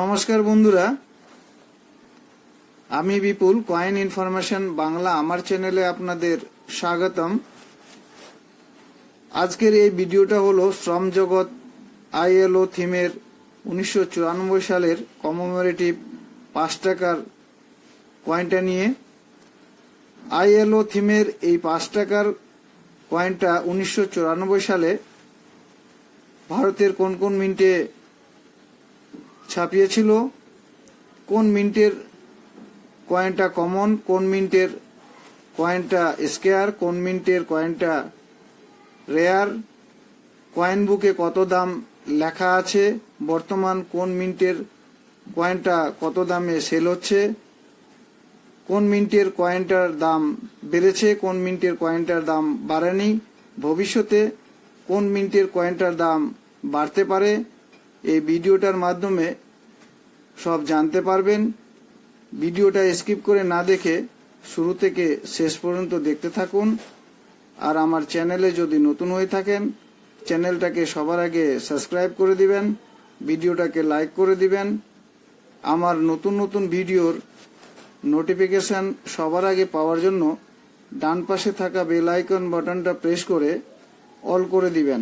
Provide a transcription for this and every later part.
নমস্কার বন্ধুরা। আমি বিপুল কয়েন ইনফরমেশন বাংলা, আমার চ্যানেলে আপনাদের স্বাগতম। আজকের এই ভিডিওটা হলো শ্রম জগৎ আইএলও থিমের উনিশশো চুরানব্বই সালের কমোমেরেটিভ পাঁচ টাকার কয়েনটা নিয়ে। আইএলও থিমের এই পাঁচ টাকার কয়েনটা উনিশশো চুরানব্বই সালে ভারতের কোন কোন মিন্টে ছাপিয়েছিল। কোন মিন্টের কয়েনটা কমন কোন মিন্টের কয়েনটা স্কেয়ার কোন মিন্টের কয়েনটা রেয়ার কয়েন বুকে কত দাম লেখা আছে, বর্তমান কোন মিন্টের কয়েনটা কত দামে সেল হচ্ছে, কোন মিন্টের কয়েনটার দাম বেড়েছে, কোন মিন্টের কয়েনটার দাম বাড়েনি, ভবিষ্যতে কোন মিন্টের কয়েনটার দাম বাড়তে পারে এই ভিডিওটার মাধ্যমে সব জানতে পারবেন। ভিডিওটা স্কিপ করে না দেখে শুরু থেকে শেষ পর্যন্ত দেখতে থাকুন। আর আমার চ্যানেলে যদি নতুন হয়ে থাকেন, চ্যানেলটাকে সবার আগে সাবস্ক্রাইব করে দিবেন, ভিডিওটাকে লাইক করে দিবেন। আমার নতুন নতুন ভিডিওর নোটিফিকেশন সবার আগে পাওয়ার জন্য ডান পাশে থাকা বেল আইকন বাটনটা প্রেস করে অল করে দিবেন।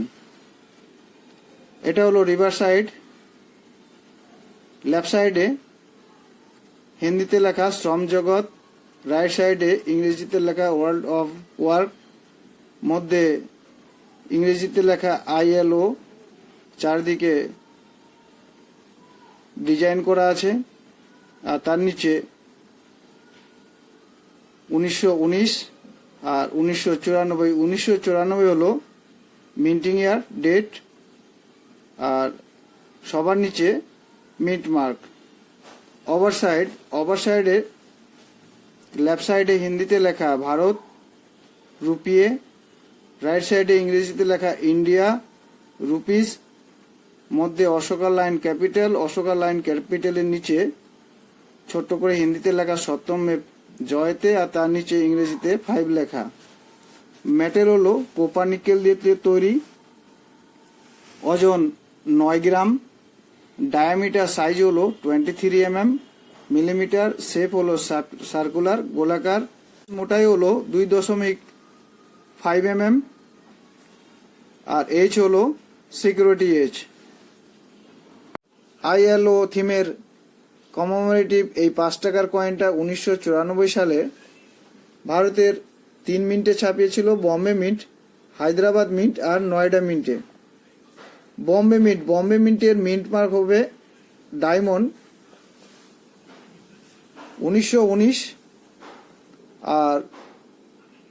এটা হলো রিভার সাইড, লেফট সাইডে হিন্দিতে লেখা শ্রম জগৎ, রাইট সাইডে ইংরেজিতে লেখা ওয়ার্ল্ড অফ ওয়ার্ক, মধ্যে ইংরেজিতে লেখা আইএলও, চারদিকে ডিজাইন করা আছে, আর তার নিচে উনিশশো উনিশ আর উনিশশো চুরানব্বই উনিশশো চুরানব্বই হলো মিন্টিং ইয়ার ডেট আর সবার নিচে মিট মার্ক। ওভার সাইড, ওভার সাইডে, লেফট সাইডে হিন্দিতে লেখা ভারত রুপিয়ে রাইট সাইডে ইংরেজিতে লেখা ইন্ডিয়া, রুপিস, মধ্যে Ashoka lion capital Ashoka lion ক্যাপিটালের নিচে ছোট্ট করে হিন্দিতে লেখা সপ্তমে জয়তে আর তার নিচে ইংরেজিতে ফাইভ লেখা। ম্যাটের হলো কোপার নিকেল দিয়ে তৈরি। ওজন নয় গ্রাম। ডায়ামিটার সাইজ হলো twenty three M M millimetre shape হলো সার্কুলার গোলাকার। মোটাই হলো দুই দশমিক ফাইভ এম এম আর এইচ হলো সিকিউরিটি এইচ আইএলও থিমের কমোমেরেটিভ এই পাঁচ টাকার কয়েনটা উনিশশো চুরানব্বই সালে ভারতের তিন মিনিটে ছাপিয়েছিল বম্বে মিন্ট, হায়দ্রাবাদ মিন্ট আর নয়ডা মিন্টে। বম্বে মিন্ট, বম্বে মিন্টের মিন্ট মার্ক হবে ডায়মন্ড, উনিশশো উনিশ আর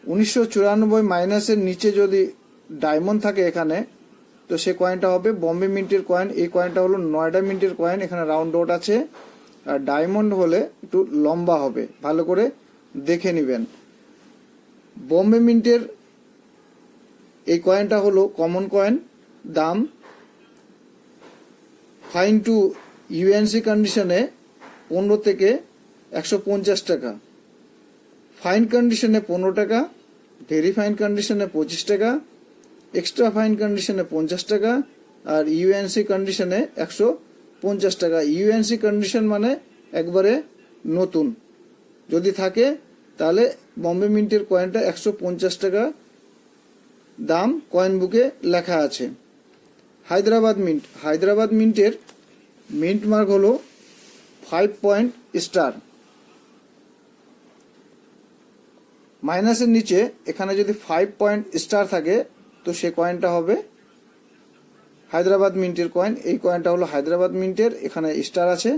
উনিশশো চুরানব্বই মাইনাসের নিচে যদি ডায়মন্ড থাকে এখানে, তো সে কয়েনটা হবে বম্বে মিন্টের কয়েন এই কয়েনটা হলো নয়ডা মিন্টের কয়েন এখানে রাউন্ড ডট আছে। আর ডায়মন্ড হলে একটু লম্বা হবে, ভালো করে দেখে নেবেন। বম্বে মিন্টের এই কয়েনটা হলো কমন কয়েন দাম ফাইন টু ইউএনসি কন্ডিশনে পনেরো থেকে একশো পঞ্চাশ টাকা। ফাইন কন্ডিশনে পনেরো টাকা, ভেরি ফাইন কন্ডিশনে পঁচিশ টাকা, এক্সট্রা ফাইন কন্ডিশনে পঞ্চাশ টাকা, আর ইউএনসি কন্ডিশনে একশো পঞ্চাশ টাকা। ইউএনসি কন্ডিশন মানে একবারে নতুন। যদি থাকে, তাহলে বম্বে মিন্টের কয়েনটা একশো পঞ্চাশ টাকা দাম কয়েন বুকে লেখা আছে। হায়দ্রাবাদ মিন্ট, হায়দ্রাবাদ মিন্টের মিন্ট মার্ক হলো ফাইভ পয়েন্ট স্টার মাইনাসের নিচে এখানে যদি ফাইভ পয়েন্ট স্টার থাকে, তো সে কয়েনটা হবে হায়দ্রাবাদ মিন্টের কয়েন এই কয়েনটা হলো হায়দ্রাবাদ মিন্টের, এখানে স্টার আছে।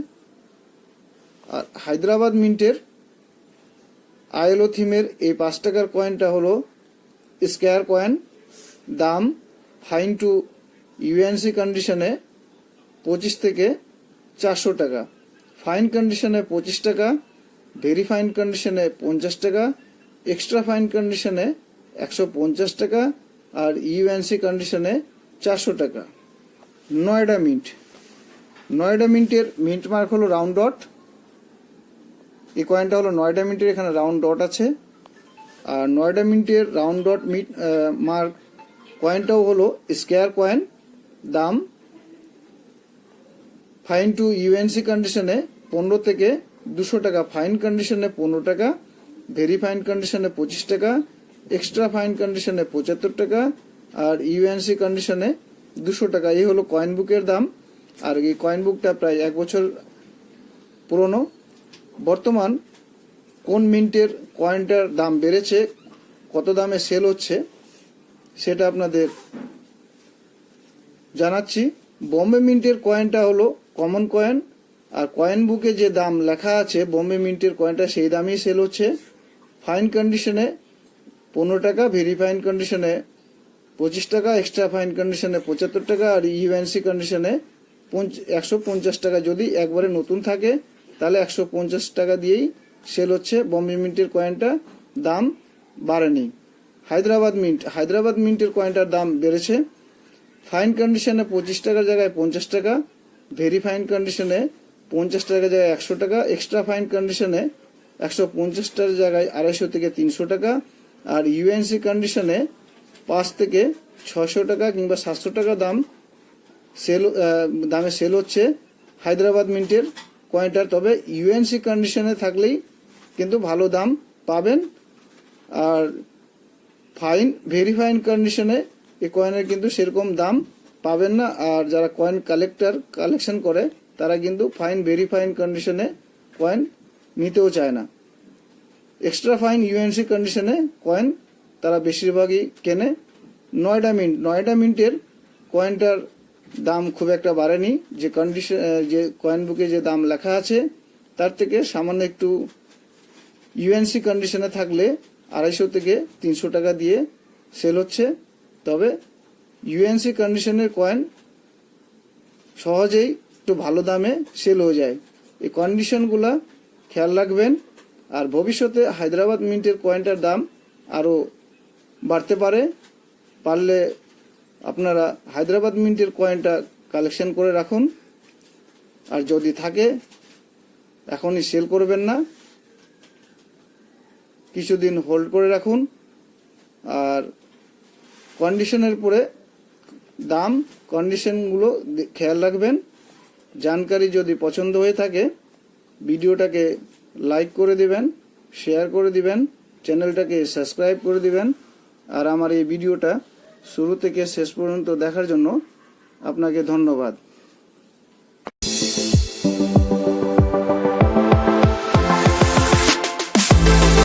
আর হায়দ্রাবাদ মিন্টের আইএলও থিমের এই পাঁচ টাকার কয়েনটা হলো স্কোয়ার কয়েন দাম ফাইন টু ইউএনসি কন্ডিশনে পঁচিশ থেকে চারশো টাকা। ফাইন কন্ডিশনে পঁচিশ টাকা ভেরি ফাইন কন্ডিশনে পঞ্চাশ টাকা এক্সট্রা ফাইন কন্ডিশনে একশো পঞ্চাশ টাকা আর ইউএনসি কন্ডিশনে চারশো টাকা। নয়ডা মিন্ট নয়ডা মিন্টের মিন্ট মার্ক হলো রাউন্ড ডট এই কয়েনটা হলো নয়ডা মিন্টের এখানে রাউন্ড ডট আছে। আর নয়ডা মিন্টের রাউন্ড ডট মিট মার্ক কয়েনটাও হলো স্কোয়ার কয়েন দাম ফাইন টু ইউএনসি কন্ডিশনে পনেরো থেকে দুশো টাকা ফাইন কন্ডিশনে পনেরো টাকা ভেরি ফাইন কন্ডিশনে পঁচিশ টাকা এক্সট্রা ফাইন কন্ডিশনে পঁচাত্তর টাকা, আর ইউএনসি কন্ডিশনে দুশো টাকা। এই হলো কয়েন বুকের দাম। আর এই কয়েন বুকটা প্রায় এক বছর পুরনো। বর্তমান কোন মিন্টের কয়েনটার দাম বেড়েছে, কত দামে সেল হচ্ছে, সেটা আপনাদের জানাচ্ছি, বম্বে মিন্টের কয়েনটা হলো কমন কয়েন আর কয়েন বুকে যে দাম লেখা আছে, বম্বে মিন্টের কয়েনটা সেই দামেই সেল হচ্ছে। ফাইন কন্ডিশনে পনেরো টাকা ভেরি ফাইন কন্ডিশনে পঁচিশ টাকা এক্সট্রা ফাইন কন্ডিশনে পঁচাত্তর টাকা, আর ইউএনসি কন্ডিশনে একশো পঞ্চাশ টাকা। যদি একবারে নতুন থাকে, তাহলে একশো পঞ্চাশ টাকা দিয়েই সেল হচ্ছে বম্বে মিন্টের কয়েনটা দাম বাড়েনি। হায়দ্রাবাদ মিন্ট হায়দ্রাবাদ মিন্টের কয়েনটার দাম বেড়েছে। ফাইন কন্ডিশনে পঁচিশ টাকার জায়গায় পঞ্চাশ টাকা, ভেরি ফাইন কন্ডিশনে পঞ্চাশ টাকার জায়গায় একশো টাকা, এক্সট্রা ফাইন কন্ডিশনে একশো পঞ্চাশটার জায়গায় আড়াইশো থেকে তিনশো টাকা, আর ইউএনসি কন্ডিশনে পাঁচ থেকে ছশো টাকা কিংবা সাতশো টাকা দাম। সেল দামে সেল হচ্ছে হায়দ্রাবাদ মিন্টের কয়েনটার। তবে ইউএনসি কন্ডিশনে থাকলেই কিন্তু ভালো দাম পাবেন। আর ফাইন, ভেরি ফাইন কন্ডিশনে এই কয়েনের কিন্তু সেরকম দাম পাবেন না। আর যারা কয়েন কালেক্টর কালেকশন করে, তারা কিন্তু ফাইন ভেরি ফাইন কন্ডিশনে কয়েন নিতেও চায় না। এক্সট্রা ফাইন ইউএনসি কন্ডিশনে কয়েন তারা বেশিরভাগই কেনে। নয়ডা মিন্ট নয়ডা মিন্টের কয়েনটার দাম খুব একটা বাড়েনি। যে কন্ডিশন যে কয়েন বুকে যে দাম লেখা আছে, তার থেকে সামান্য একটু ইউএনসি কন্ডিশনে থাকলে আড়াইশো থেকে তিনশো টাকা দিয়ে সেল হচ্ছে। তবে ইউএনসি কন্ডিশনের কয়েন সহজেই একটু ভালো দামে সেল হয়ে যায়। এই কন্ডিশনগুলা খেয়াল রাখবেন। আর ভবিষ্যতে হায়দ্রাবাদ মিন্টের কয়েনটার দাম আরও বাড়তে পারে। পারলে আপনারা হায়দ্রাবাদ মিন্টের কয়েনটা কালেকশন করে রাখুন। আর যদি থাকে, এখনই সেল করবেন না। কিছুদিন হোল্ড করে রাখুন। আর কন্ডিশনের পরে দাম, কন্ডিশনগুলো খেয়াল রাখবেন। জানকারি যদি পছন্দ হয়ে থাকে, ভিডিওটাকে লাইক করে দিবেন, শেয়ার করে দিবেন, চ্যানেলটাকে সাবস্ক্রাইব করে দিবেন, আর আমার এই ভিডিওটা শুরু থেকে শেষ পর্যন্ত দেখার জন্য আপনাকে ধন্যবাদ।